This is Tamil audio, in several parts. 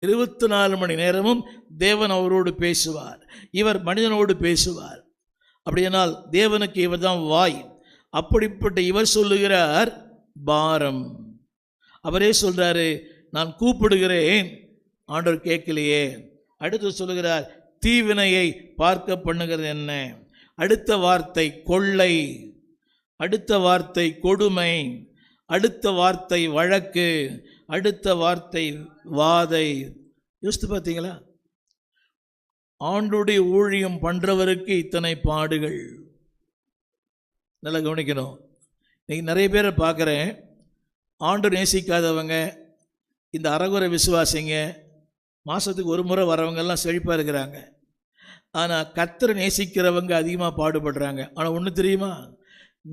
இருபத்தி நாலு மணி நேரமும் தேவன் அவரோடு பேசுவார். இவர் மனிதனோடு பேசுவார். அப்படியானால் தேவனுக்கு இவர் தான் வாய். அப்படிப்பட்ட இவர் சொல்லுகிறார் பாரம். அவரே சொல்கிறாரு நான் கூப்பிடுகிறேன். ஆண்டவர் கேட்கலையே. அடுத்து சொல்லுகிறார் தீவினையை பார்க்க பண்ணுகிறது என்ன? அடுத்த வார்த்தை கொள்ளை. அடுத்த வார்த்தை கொடுமை. அடுத்த வார்த்தை வழக்கு அடுத்த வார்த்தை வாதை. யோசித்து பார்த்தீங்களா? ஆண்டுடைய ஊழியம் பண்ணுறவருக்கு இத்தனை பாடுகள். நல்லா கவனிக்கணும். இன்றைக்கி நிறைய பேரை பார்க்குறேன். ஆண்டு நேசிக்காதவங்க இந்த அறகுறை விசுவாசிங்க மாதத்துக்கு ஒரு முறை வரவங்கெல்லாம் செழிப்பாக இருக்கிறாங்க. ஆனால் கத்தரை நேசிக்கிறவங்க அதிகமாக பாடுபடுறாங்க. ஆனால் ஒன்று தெரியுமா?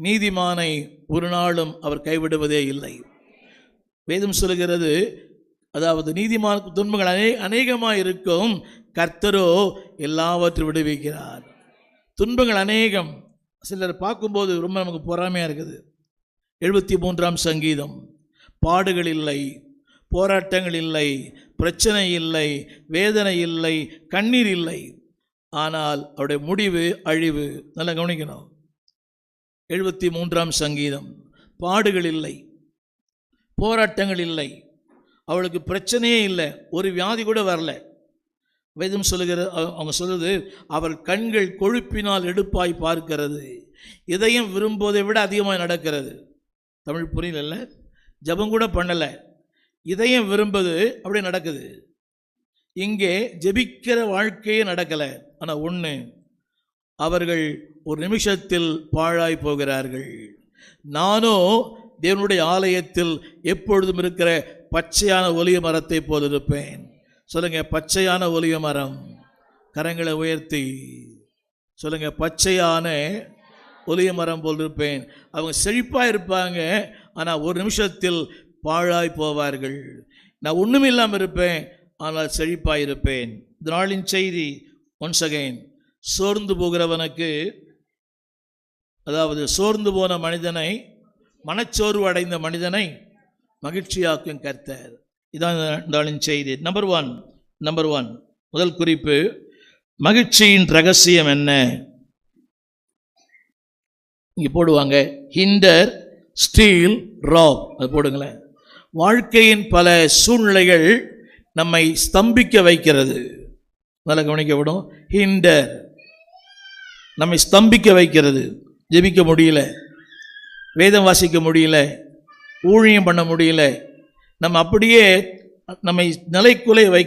நீதிமானை ஒரு நாளும் அவர் கைவிடுவதே இல்லை. வேதம் சொல்லுகிறது அதாவது நீதிமான துன்பங்கள் அநே அநேகமாக இருக்கும் கர்த்தரோ எல்லாவற்றையும் விடுவிக்கிறார். துன்பங்கள் அநேகம். சிலர் பார்க்கும்போது ரொம்ப நமக்கு பொறாமையாக இருக்குது. எழுபத்தி மூன்றாம் சங்கீதம் பாடுகள் இல்லை போராட்டங்கள் இல்லை பிரச்சனை இல்லை வேதனை இல்லை கண்ணீர் இல்லை. ஆனால் அவருடைய முடிவு அழிவு நல்லா கவனிக்கணும். எழுபத்தி மூன்றாம் சங்கீதம். பாடுகள் இல்லை போராட்டங்கள் இல்லை அவளுக்கு பிரச்சனையே இல்லை. ஒரு வியாதி கூட வரல. வேதம் சொல்லுகிற அவங்க சொல்கிறது அவர் கண்கள் கொழுப்பினால் எடுப்பாய் பார்க்கிறது. இதயம் விரும்புவதை விட அதிகமாக நடக்கிறது. தமிழ் புரியல ஜெபம் கூட பண்ணலை. இதயம் விரும்புது அப்படியே நடக்குது. இங்கே ஜெபிக்கிற வாழ்க்கையே நடக்கலை. ஆனால் ஒன்று அவர்கள் ஒரு நிமிஷத்தில் பாழாய் போகிறார்கள். நானோ தேவனுடைய ஆலயத்தில் எப்பொழுதும் இருக்கிற பச்சையான ஒலிய மரத்தை போல் இருப்பேன். சொல்லுங்க பச்சையான ஒலிய மரம். கரங்களை உயர்த்தி. சொல்லுங்க பச்சையான ஒலிய மரம் போல் இருப்பேன். அவங்க செழிப்பாக இருப்பாங்க ஆனால் ஒரு நிமிஷத்தில் பாழாய் போவார்கள். நான் ஒன்றும் இல்லாமல் இருப்பேன் ஆனால் செழிப்பாக இருப்பேன். இந்த நாளின் செய்தி ஒன்ஸ் அகைன் சோர்ந்து போகிறவனுக்கு அதாவது சோர்ந்து போன மனிதனை மனச்சோர்வு அடைந்த மனிதனை மகிழ்ச்சியாக்கும் கர்த்தர். இதான் இருந்தாலும் செய்தி. நம்பர் ஒன் நம்பர் ஒன் முதல் குறிப்பு மகிழ்ச்சியின் ரகசியம் என்ன? இங்கே போடுவாங்க ஹிண்டர் ஸ்டீல் ராப் அது போடுங்களேன். வாழ்க்கையின் பல சூழ்நிலைகள் நம்மை ஸ்தம்பிக்க வைக்கிறது. நல்லா கவனிக்கப்படும். ஹிண்டர் நம்மை ஸ்தம்பிக்க வைக்கிறது. ஜெபிக்க முடியல. வேதம் வாசிக்க முடியல. ஊழியம் பண்ண முடியல. நம்ம அப்படியே நம்மை நிலைக்குலை வை